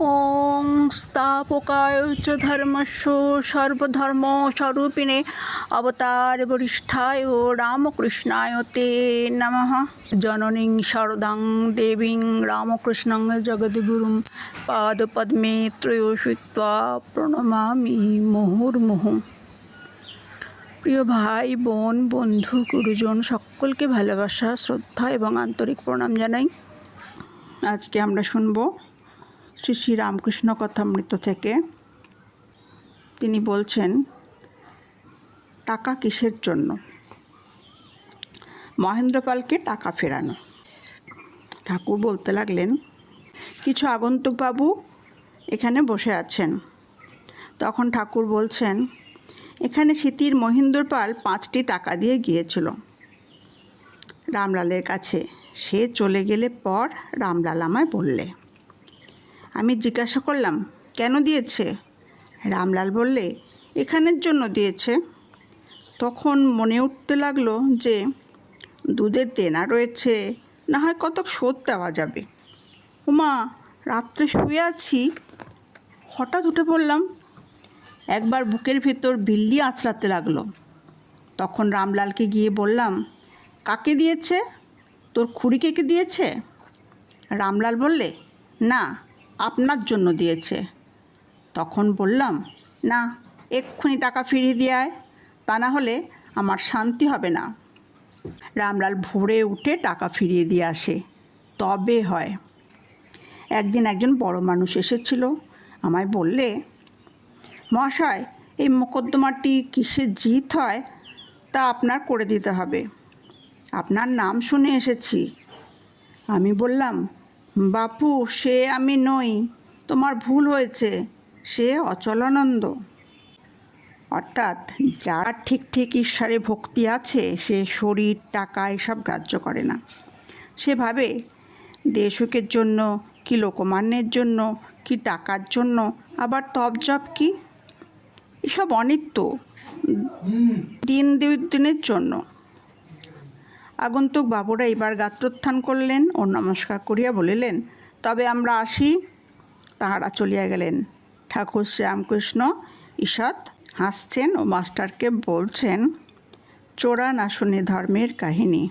ওং স্থাপকায় চ ধর্মস্য সর্বধর্ম স্বরূপিণে অবতার বরিষ্ঠায় ও রামকৃষ্ণায় তে নম জননীং শারদাং দেবীং রামকৃষ্ণং জগদ্গুরু পাদপদ্মে ত্রয়োষিত্বা প্রণমামি মুহুর্মুহু প্রিয় ভাই বোন বন্ধু গুরুজন সকলকে ভালোবাসা, শ্রদ্ধা এবং আন্তরিক প্রণাম জানাই। আজকে আমরা শুনব শ্রী শ্রী রামকৃষ্ণ কথামৃত থেকে তিনি বলছেন, টাকা কিসের জন্য? মহেন্দ্রপালকে টাকা ফেরানো। ঠাকুর বলতে লাগলেন, কিছু আগন্তুক বাবু এখানে বসে আছেন। তখন ঠাকুর বলছেন, এখানে স্মৃতির মহেন্দ্রপাল পাঁচটি টাকা দিয়ে গিয়েছিল। রামলালের কাছে সে চলে গেলে পর রামলাল আমায় বললে। আমি জিজ্ঞাসা করলাম, কেন দিয়েছে? রামলাল বললে, এখানের জন্য দিয়েছে। তখন মনে উঠতে লাগল যে, দুধের দেনা রয়েছে, না হয় কত শোধ দেওয়া যাবে? উমা, রাত্রে শুয়ে আছি। হঠাৎ উঠে পড়লাম। একবার বুকের ভেতর বিল্লি আঁচড়াতে লাগল। তখন রামলালকে গিয়ে বললাম, কাকে দিয়েছে? তোর খুড়িকে দিয়েছে? রামলাল বললে, না আপনার জন্য দিয়েছে। তখন বললাম, না, এক্ষুনি টাকা ফিরিয়ে দিয়ে তা না হলে আমার শান্তি হবে না। রামলাল ভোরে উঠে টাকা ফিরিয়ে দিয়ে আসে। তবে হয়। একদিন একজন বড় মানুষ এসেছিল, আমায় বললে, মহাশয়, এই মোকদ্দমাটি কিসের জিত হয় তা আপনার করে দিতে হবে। আপনার নাম শুনে এসেছি। আমি বললাম বাপু, সে আমি নই। তোমার ভুল হয়েছে। সে অচলানন্দ। অর্থাৎ যার ঠিক ঠিক ঈশ্বরে ভক্তি আছে, সে শরীর, টাকা এসব গ্রাহ্য করে না। সে ভাবে দেশকের জন্য, কি লোকমান্যের জন্য, কি টাকার জন্য, আবার তপজপ কি? এসব অনিত্য। দিন দুই দিনের জন্য। আগন্তুক বাবুরা এবার গাত্রোত্থান করলেন ও নমস্কার করিয়া বলিলেন, তবে আমরা আসি। তাহারা চলিয়া গেলেন। ঠাকুর শ্রীরামকৃষ্ণ ঈষৎ হাসছেন ও মাস্টারকে বলছেন, চোরা না শুনে ধর্মের কাহিনী।